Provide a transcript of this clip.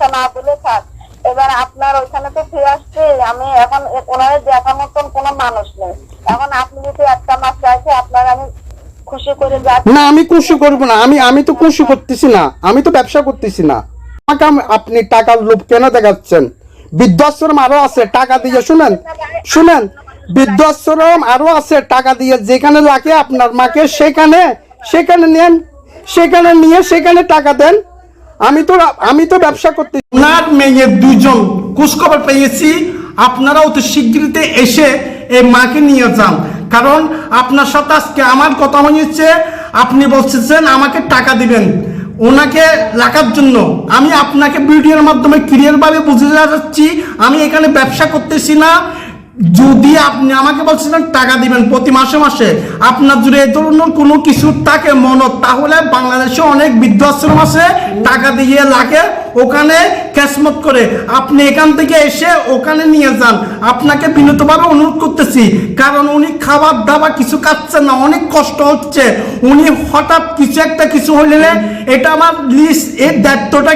ইচ্ছা না দিলে থাক। এবার আপনার ওইখানে তো ফিরে আসছে আমি এখন ওনারে দেখার মতন কোনো মানুষ নেই। এখন আপনি যদি একটা মাস চাইছে আপনার আমি খুশি করে যাচ্ছি। না, আমি খুশি করব না। আমি আমি তো খুশি করতেছি না। আমি তো ব্যবসা করতেছি না। আপনি টাকার লোভ কেন দেখাচ্ছেন? বৃদ্ধাশ্রম আরও আছে, টাকা দিয়ে শুনেন। শুনেন বৃদ্ধাশ্রম আরও আছে টাকা দিয়ে। যেখানে লাগে আপনার মাকে, সেখানে সেখানে নেন। সেখানে নিয়ে সেখানে টাকা দেন। আমি তো আমি তো ব্যবসা করতে ওনার মেয়ে দুজন খোঁজখবর পেয়েছি। আপনারাও তো শীঘ্রতে এসে এই মাকে নিয়ে যান। কারণ আপনার সাথে আজকে আমার কথা হয়েছে। আপনি বলছেন আমাকে টাকা দিবেন। ওনাকে রাখার জন্য আমি আপনাকে ভিডিওর মাধ্যমে ক্লিয়ারভাবে বুঝে যাচ্ছি। আমি এখানে ব্যবসা করতেছি না। যদি আপনি আমাকে বলছিলেন টাকা দিবেন প্রতি মাসে মাসে, আপনার যদি এই ধরনের কোনো কিছু থাকে মনত, তাহলে বাংলাদেশে অনেক বৃদ্ধাশ্রম আছে, টাকা দিয়ে লাগে, ওখানে ক্যাশমত করে। আপনি এখান থেকে এসে ওখানে নিয়ে যান। আপনাকে বিনীতভাবে অনুরোধ করতেছি, কারণ উনি খাবার দাবার কিছু খাচ্ছেন না, অনেক কষ্ট হচ্ছে। উনি হঠাৎ কিছু একটা কিছু হইলে, এটা আমার লিস্ট এর দায়িত্বটা